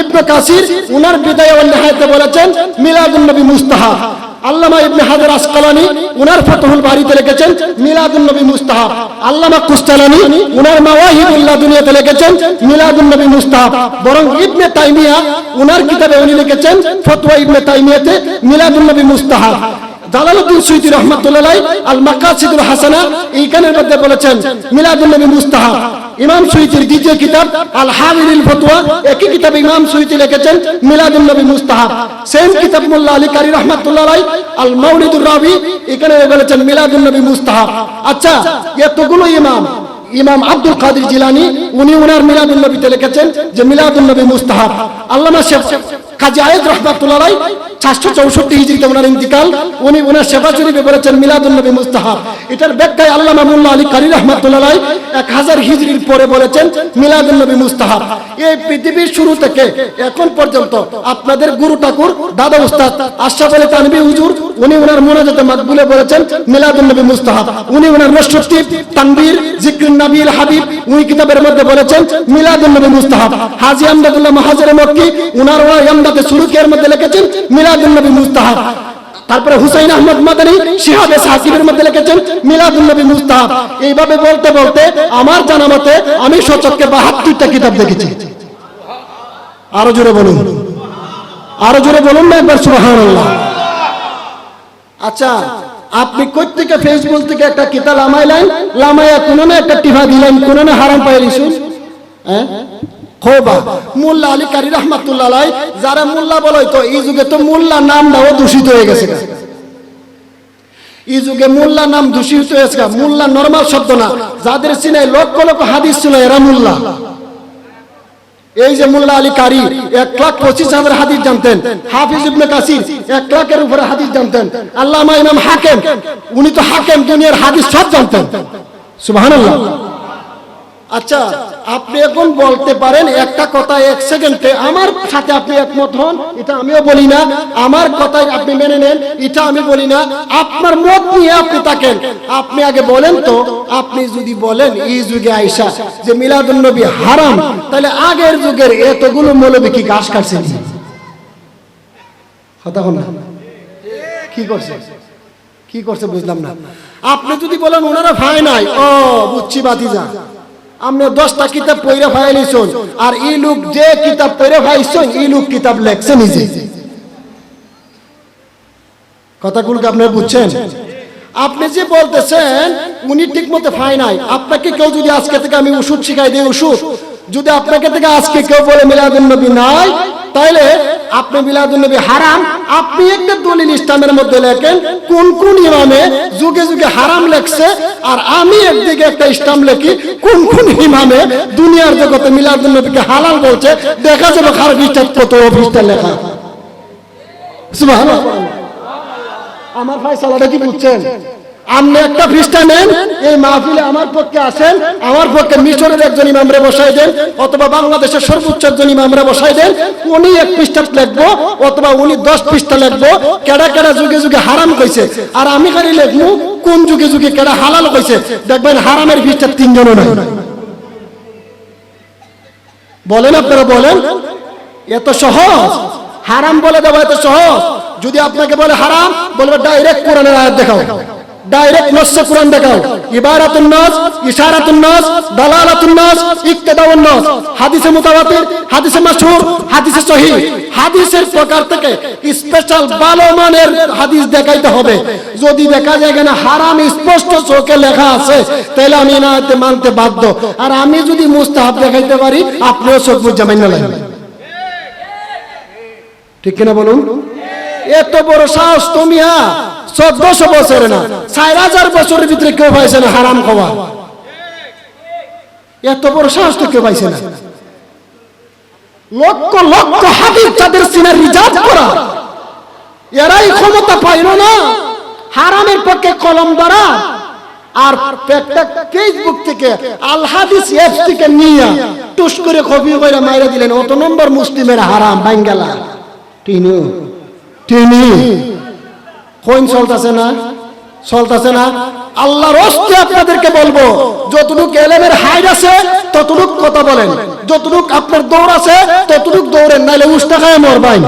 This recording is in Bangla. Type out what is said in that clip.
ইবনে কাসির উনার বিদায় নিহায়াতে বলেছেন, মিলাদুন নবী মুস্তাহাব আল্লামা ইবনে হাজার আসকালানি উনার ফতহুল বাড়িতে লিখেছেন, মিলাদুন নবী মুস্তাহাব আল্লামা কুস্তালানি উনার মাওয়াহিবুল্লাহ দুনিয়াতে লিখেছেন, মিলাদুন নবী মুস্তাহাব বরং ইবনে তাইমিয়া উনার কিতাবে উনি লিখেছেন, ফতোয়া ইবনে তাইমিয়াতে মিলাদুন নবী মুস্তাহাব জালালউদ্দিন সুয়ুতি রহমাতুল্লাহ আল মাকাসিদুল হাসানা এইখানের মধ্যে বলেছেন, মিলাদুন নবী মুস্তাহাব ইমাম সুয়ুতির দ্বিতীয় কিতাব আল হাবিরুল ফতোয়া একই কিতাবে ইমাম সুয়ুতি লিখেছেন, মিলাদুন নবী মুস্তাহাব। সেম কিতাব মোল্লা আলী কারি রহমাতুল্লাহ আলাই আল মাউলিদুর রাবি, এখানে বলেছেন মিলাদুন নবী মুস্তাহাব। আচ্ছা এতগুলো ইমাম ইমাম আব্দুল কাদের জিলানি, উনি উনার মিলাদুল নবীতে লিখেছেন যে মিলাদুল নবী মুস্তাহাব। আল্লামা শেখ কাজী আয়েদ রহমাতুল্লাহ চারশো চৌষট্টি হিজড়িতে ওনার ইন্তিকাল, উনি ওনার সেবা শরীফে বলেছেন মিলাদুল নবী মুস্তাহাব। এটার ব্যাখ্যায় আল্লামা মুল্লা আলী কারি রহমাতুল্লাহ এক হাজার হিজড়ির পরে বলেছেন মিলাদুল নবী মুস্তাহাব। এই পৃথিবীর শুরু থেকে এখন পর্যন্ত আপনাদের গুরু ঠাকুর দাদা উস্তাদ আশরাফ আলী তানবী হুজুর, উনি ওনার মোনাজাতে মাকবুলে বলেছেন মিলাদুল নবী মুস্তাহাব। উনি ওনার নসরতি তানবীর জিক্রিন নবীল হাবিব, উনি কিতাবের মধ্যে বলেছেন মিলাদুল নবী মুস্তাহাব। হাজী আমদাদুল্লাহ মাহাজারে মক্কি, উনার ওনার ইয়ামদাতে সুরুকিয়ার মধ্যে লিখেছেন মিলাদুল নবী মুস্তাহাব। তারপরে হুসাইন আহমদ মাদানী শিহাবে সাকিবের মধ্যে লিখেছেন মিলাদুল নবী মুস্তাহাব। এইভাবে বলতে বলতে আমার জানা মতে আমি সচককে বাহাত্তরটা কিতাব দেখেছি। আরও জোরে বলুন। আরও জোরে বলুন না একবার, সুবহানাল্লাহ। আচ্ছা আপনি কই থেকে ফেসবুক থেকে একটা কিতাব লামাইলেন? লামাইয়া কোন না একটা টিভা দিলেন, কোন না হারাম পাইলিছুন হ্যাঁ? খোবা। মোল্লা আলী কারি রহমাতুল্লাহ যারা মোল্লা বলো তো এই যুগে তো মোল্লা নামটাও দূষিত হয়ে গেছে এই যুগে মোল্লা নাম দূষিত হয়েছে মোল্লা নর্মাল শব্দ না। যাদের চিনাই লক্ষ লক্ষ হাদিস ছিল, এরা মোল্লা। এই যে মোল্লা আলী কারি, এক লাখ পঁচিশ হাজার হাদিস জানতেন। হাফিজ ইবনে কাসির, এক লাখের উপরে হাদিস জানতেন। আল্লামা ইমাম হাকেম, উনি তো হাকেম দুনিয়ার হাদিস সব জানতেন। সুবহানাল্লাহ। আচ্ছা আপনি এখন বলতে পারেন একটা কথা এক সেকেন্ডে, আমার সাথে আপনি একমত হন? এটা আমিও বলি না, আমার কথাই আপনি মেনে নেন, এটা আমি বলি না, আপনার মত নিয়ে আপনি থাকেন। আপনি আগে বলেন তো, আপনি যদি বলেন এই যুগে আইসা যে মিলাদুন নবী হারাম, তাহলে আগের যুগের এতগুলো মৌলবী কি ঘাস কাটছে কথা হন না। কি করছে? কি করছে বুঝলাম না। আপনি যদি বলেন ওনারা ভাই নাই, ও বুঝছি বাতি যা আপনি দশটা কিতাব পড়ে ফাইলিছুন আর ই লোক যে কিতাব পড়ে ফাইছুন ই লোক কিতাব লেখছে নিজে। কথাগুলো কি আপনারা বুঝছেন? আপনি যে বলতেছেন, উনি ঠিক মতো ফাই নাই। আপনাকে কেউ যদি আজকে থেকে আমি ওষুধ শিখাই দিই ওষুধ। যদি আপনাকে থেকে আজকে কেউ বলে মিলাদুন নবী নাই তাইলে আপনি মিলাদুন নবী হারাম। আপনি একটা দলিল ইসলামের মধ্যে লেখেন, কোন কোন ইমামে যুগে যুগে হারাম লেখছে, আর আমি একদিকে একটা ইসলাম লেখি, কোন কোন ইমামে দুনিয়ার জগতে মিলাদুন নবীকে হালাল বলছে, দেখা যাবে খারাপ ইস্টার কত অফিসটা লেখা। আমার ফয়সালাটা কি বুঝছেন? আপনি একটা পৃষ্ঠা নেন, এই মাহফিলে আমার পক্ষে আসেন, আমার পক্ষে মিশরের একজন ইমামরে বসাই দেন, অথবা বাংলাদেশের সর্বোচ্চ একজন ইমামরে বসাই দেন, উনি এক পৃষ্ঠা লিখব, অথবা উনি দশ পৃষ্ঠা লিখব, কেডা কেডা যুগে যুগে হারাম কইছে, আর আমি খালি লিখব, কোন যুগে যুগে কেডা হালাল কইছে, দেখবেন হারামের পৃষ্ঠা তিনজনও নাই। বলেন আপনারা, বলেন এত সহজ, হারাম বলে দেওয়া এত সহজ, যদি আপনাকে বলে হারাম, বলবে ডাইরেক্ট কোরআনের আয়াত দেখাও। ডাইরেক্ট নস্য কোরআন দেখাও। ইবারাতুন নাস, ইশারাতুন নাস, দালালাতুন নাস, ইক্তদাউন নাস। হাদিসে মুতাওয়াতির, হাদিসে মাশহুর, হাদিসে সহিহ। হাদিসের প্রকার থেকে স্পেশাল ভালো মানের হাদিস দেখাইতে হবে। যদি দেখা যায় এখানে হারাম স্পষ্ট চোখে লেখা আছে, তাহলে আমি না মানতে বাধ্য। আর আমি যদি মুস্তাহাব দেখাইতে পারি, আপনিও চোখ বুঝে মাইনা লাগবে। ঠিক কিনা বলুন? এত বড় সাহস তুমি চোদ্দশো বছরে না, চার হাজার বছরের ভিতরে কেউ পাইছে না হারাম খাওয়া এত বড় সাহস তো কেউ পাইছে না। লক্ষ লক্ষ হাবিব তাদের রিজার্ভ করা। এরাই ক্ষমতা পাইল না। হারামের পক্ষে কলম দ্বারা আর ফেসবুক থেকে, আল হাদিস থেকে নিয়ে টুস করে কপি করে মাইরা দিলেন, অত নম্বর মুসলিমের হারাম বাঙ্গালা টিনি কোন চলতেছে না? চলতেছে না? আল্লাহর রস্তে আপনাদেরকে বলব, যতটুক এলেমের হাইট আছে, ততটুক কথা বলেন। যতটুক আপনার দৌড় আছে, ততটুক দৌড়েন, নাইলে উস্তা খায় মরবাই।